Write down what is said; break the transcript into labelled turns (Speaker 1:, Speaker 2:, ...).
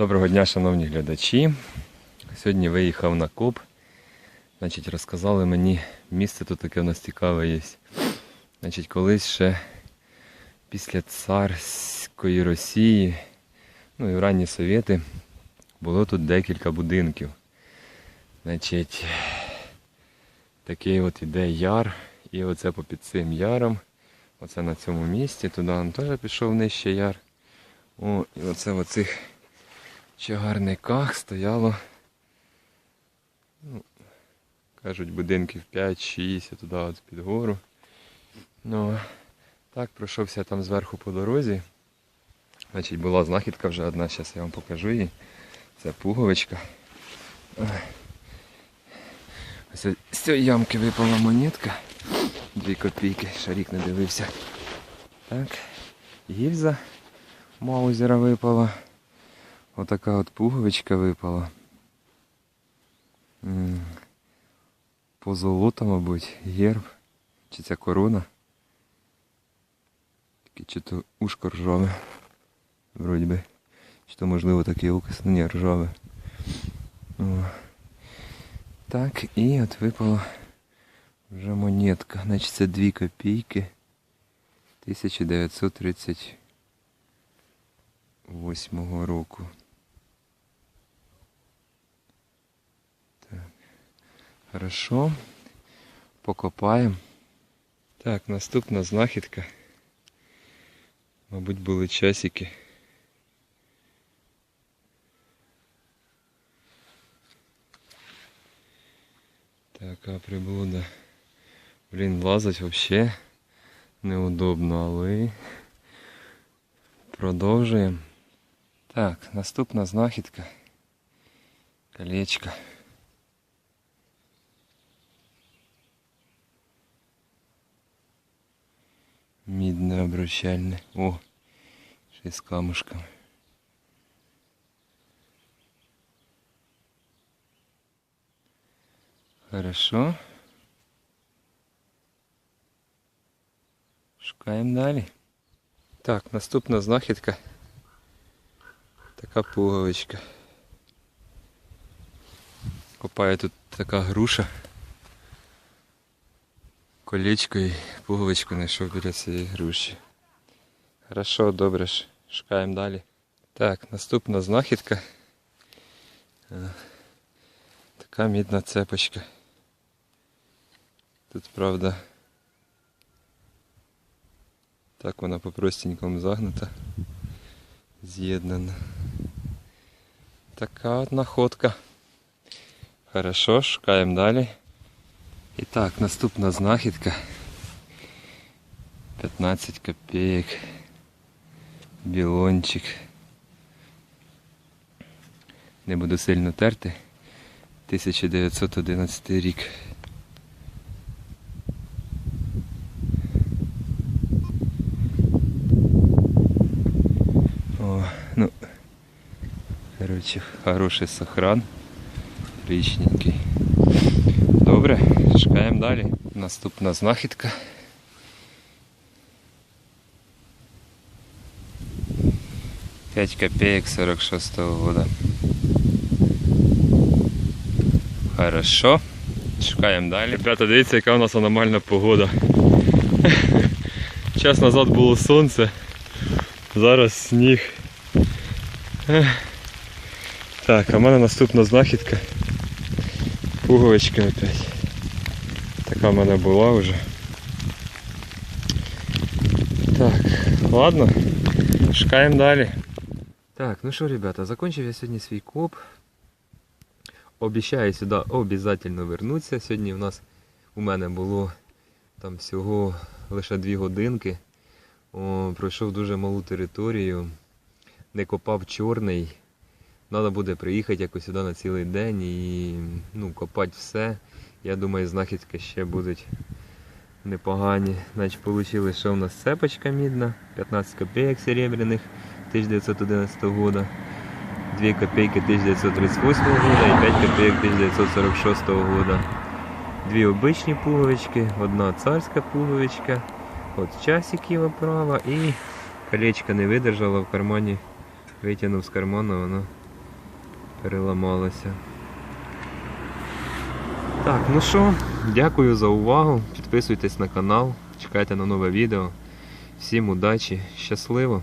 Speaker 1: Доброго дня, шановні глядачі. Сьогодні виїхав на коп. Значить, розказали мені, місце тут таке у нас цікаве є. Значить, колись ще після царської Росії, ну і в ранні совєти, було тут декілька будинків. Значить, такий от іде яр, і оце попід цим яром, оце на цьому місці, туди он теж пішов нижче яр. О, і оце в оцих чагарниках стояло, ну, кажуть, будинків 5-6, туди от під гору. Ну, так, пройшовся там зверху по дорозі. Значить, була знахідка вже одна, зараз я вам покажу її. Це пуговичка. Ось з цієї ямки випала монетка. Дві копійки, шарік не дивився. Так, гільза Маузера випала. Отака от пуговичка випала. М, Позолота, мабуть, герб. Чи це корона? Таке чи то ушко ржаве. Вроді би. Чи то можливо такий указ, ну ржаве. О. Так, і от випала вже монетка. Значить це 2 копійки. 1938 року. Хорошо. Покопаємо. Так, наступна знахідка. Мабуть, були часики. Така приблуда. Блін, лазать вообще неудобно, але продовжуємо. Так, наступна знахідка. Колечко. Мідне обручальне. О, ще й з камушками. Хорошо. Шукаємо далі. Так, наступна знахідка. Така пуговичка. Копає тут така груша. Колечко і пуговичку знайшов біля цієї груші. Хорошо, добре ж. Шукаємо далі. Так, наступна знахідка. Е, Така мідна цепочка. Тут, правда, так вона по-простенькому загнута, з'єднана. Така от находка. Хорошо, шукаємо далі. І так, наступна знахідка. 15 копійок. Білончик. Не буду сильно терти. 1911 рік. О, ну, короче, хороший сохран. Річненький. Добре, шукаємо далі. Наступна знахідка. П'ять копеек 46 года. Хорошо. Шукаємо далі. Ребята, дивіться, яка у нас аномальна погода. Час назад було сонце, зараз сніг. Так, а в мене наступна знахідка. Пуговичка опять. Така в мене була вже. Так, ладно, шукаємо далі. Так, ну що, ребята, закончив я сьогодні свій коп. Обіцяю сюди обов'язково вернутися. Сьогодні у нас у мене було там всього лише дві годинки. О, пройшов дуже малу територію. Не копав чорний. Треба буде приїхати якось сюди на цілий день і ну, копати все. Я думаю, знахідки ще будуть непогані. Значить, вийшло, що у нас цепочка мідна, 15 копійок серебряних 1911 года. 2 копейки 1938 года и 5 копеек 1946 года. Дві обичні пуговички, одна царська пуговичка, от часик його права і колечко не видержало в кармані, витягнув з кармана, воно переламалася. Так, ну що, дякую за увагу. Підписуйтесь на канал, чекайте на нове відео. Всім удачі, щасливо!